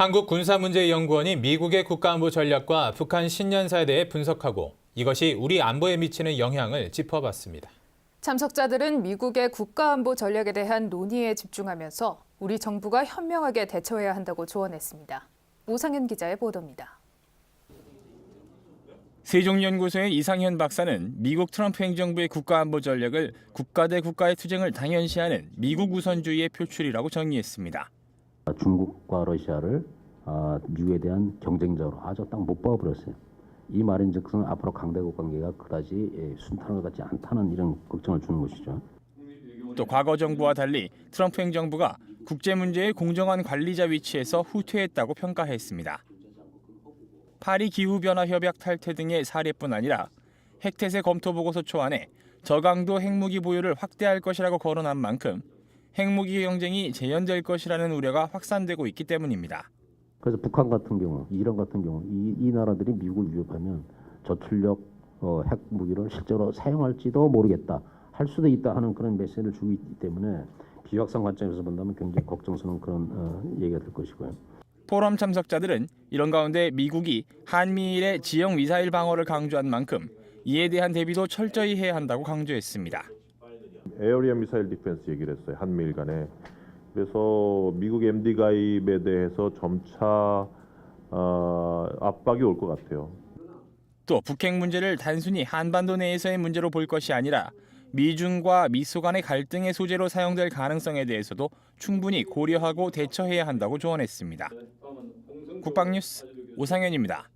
한국 군사문제연구원이 미국의 국가안보 전략과 북한 신년사에 대해 분석하고 이것이 우리 안보에 미치는 영향을 짚어봤습니다. 참석자들은 미국의 국가안보 전략에 대한 논의에 집중하면서 우리 정부가 현명하게 대처해야 한다고 조언했습니다. 오상현 기자의 보도입니다. 세종연구소의 이상현 박사는 미국 트럼프 행정부의 국가안보 전략을 국가 대 국가의 투쟁을 당연시하는 미국 우선주의의 표출이라고 정의했습니다. 중국과 러시아를 아, 미국에 대한 경쟁자로 아주 딱 못 봐버렸어요. 이 말인즉슨 앞으로 강대국 관계가 그다지 예, 순탄한 것 같지 않다는 이런 걱정을 주는 것이죠. 또 과거 정부와 달리 트럼프 행정부가 국제 문제의 공정한 관리자 위치에서 후퇴했다고 평가했습니다. 파리 기후 변화 협약 탈퇴 등의 사례뿐 아니라 핵태세 검토 보고서 초안에 저강도 핵무기 보유를 확대할 것이라고 거론한 만큼 핵무기 경쟁이 재현될 것이라는 우려가 확산되고 있기 때문입니다. 그래서 북한 같은 경우, 이란 같은 경우 이, 이 나라들이 미국을 위협하면 저출력 어, 핵 무기를 실제로 사용할지도 모르겠다, 할 수도 있다 하는 그런 메시지를 주고 있기 때문에 비확산 관점에서 본다면 굉장히 걱정스러운 그런 어, 얘기가 될 것이고요. 포럼 참석자들은 이런 가운데 미국이 한미일의 지형 미사일 방어를 강조한 만큼 이에 대한 대비도 철저히 해야 한다고 강조했습니다. 에어리어 미사일 디펜스 얘기를 했어요 한미일 간에 그래서 미국 MD 가입에 대해서 점차 어, 압박이 올 것 같아요. 또 북핵 문제를 단순히 한반도 내에서의 문제로 볼 것이 아니라 미중과 미소 간의 갈등의 소재로 사용될 가능성에 대해서도 충분히 고려하고 대처해야 한다고 조언했습니다. 국방뉴스 오상현입니다.